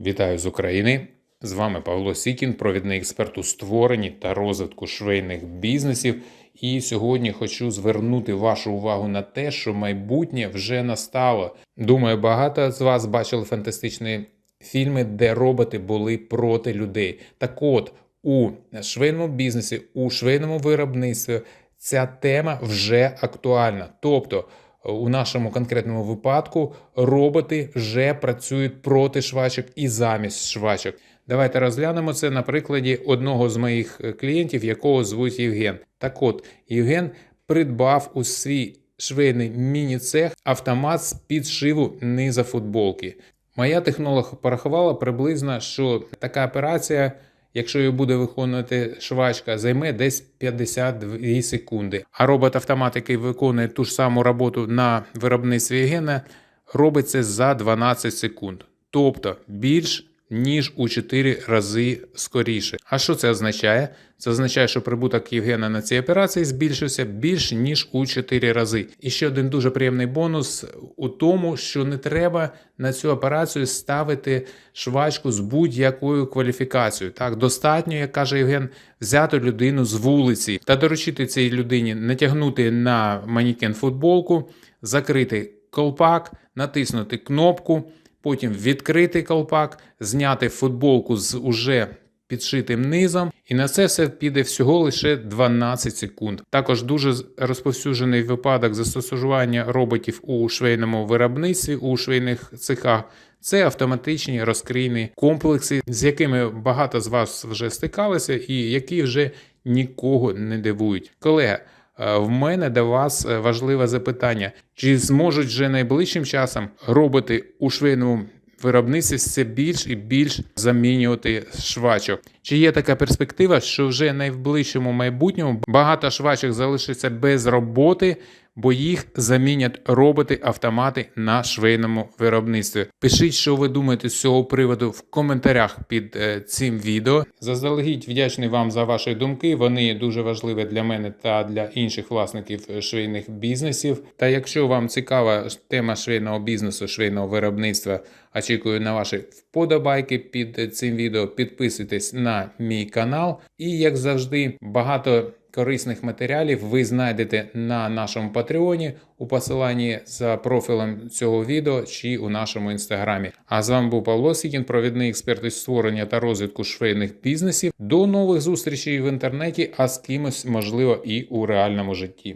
Вітаю з України! З вами Павло Сікін, провідний експерт у створенні та розвитку швейних бізнесів. І сьогодні хочу звернути вашу увагу на те, що майбутнє вже настало. Думаю, багато з вас бачили фантастичні фільми, де роботи були проти людей. Так от, у швейному бізнесі, у швейному виробництві ця тема вже актуальна. Тобто, у нашому конкретному випадку роботи вже працюють проти швачок і замість швачок. Давайте розглянемо це на прикладі одного з моїх е, клієнтів, якого звуть Євген. Так от, Євген придбав у свій швейний міні-цех автомат з підшиву низа футболки. Моя технолог порахувала приблизно, що така операція, якщо її буде виконувати швачка, займе десь 52 секунди. А робот-автомат, який виконує ту ж саму роботу на виробництві гена, робить це за 12 секунд. Тобто більш ніж у 4 рази скоріше. А що це означає? Це означає, що прибуток Євгена на цій операції збільшився більш ніж у 4 рази. І ще один дуже приємний бонус у тому, що не треба на цю операцію ставити швачку з будь-якою кваліфікацією. Так, достатньо, як каже Євген, взяти людину з вулиці та доручити цій людині натягнути на манікен футболку, закрити колпак, натиснути кнопку потім відкрити колпак, зняти футболку з уже підшитим низом, і на це все піде всього лише 12 секунд. Також дуже розповсюджений випадок застосування роботів у швейному виробництві, у швейних цехах. Це автоматичні розкрійні комплекси, з якими багато з вас вже стикалися, і які вже нікого не дивують. Колега, в мене до вас е, важливе запитання: чи зможуть вже найближчим часом роботи у швейному виробництві все більш і більш замінювати швачок? Чи є така перспектива, що вже найближчому майбутньому багато швачок залишиться без роботи? Бо їх замінять роботи-автомати на швейному виробництві. Пишіть, що ви думаєте з цього приводу в коментарях під е, цим відео. Заздалегідь вдячний вам за ваші думки. Вони дуже важливі для мене та для інших власників швейних бізнесів. Та якщо вам цікава тема швейного бізнесу, швейного виробництва, очікую на ваші вподобайки під цим відео. Підписуйтесь на мій канал. І як завжди, багато корисних матеріалів ви знайдете на нашому Патреоні у посиланні за профілем цього відео чи у нашому інстаграмі. А з вами був Павло Сікін, провідний експерт із створення та розвитку швейних бізнесів. До нових зустрічей в інтернеті, а з кимось можливо і у реальному житті.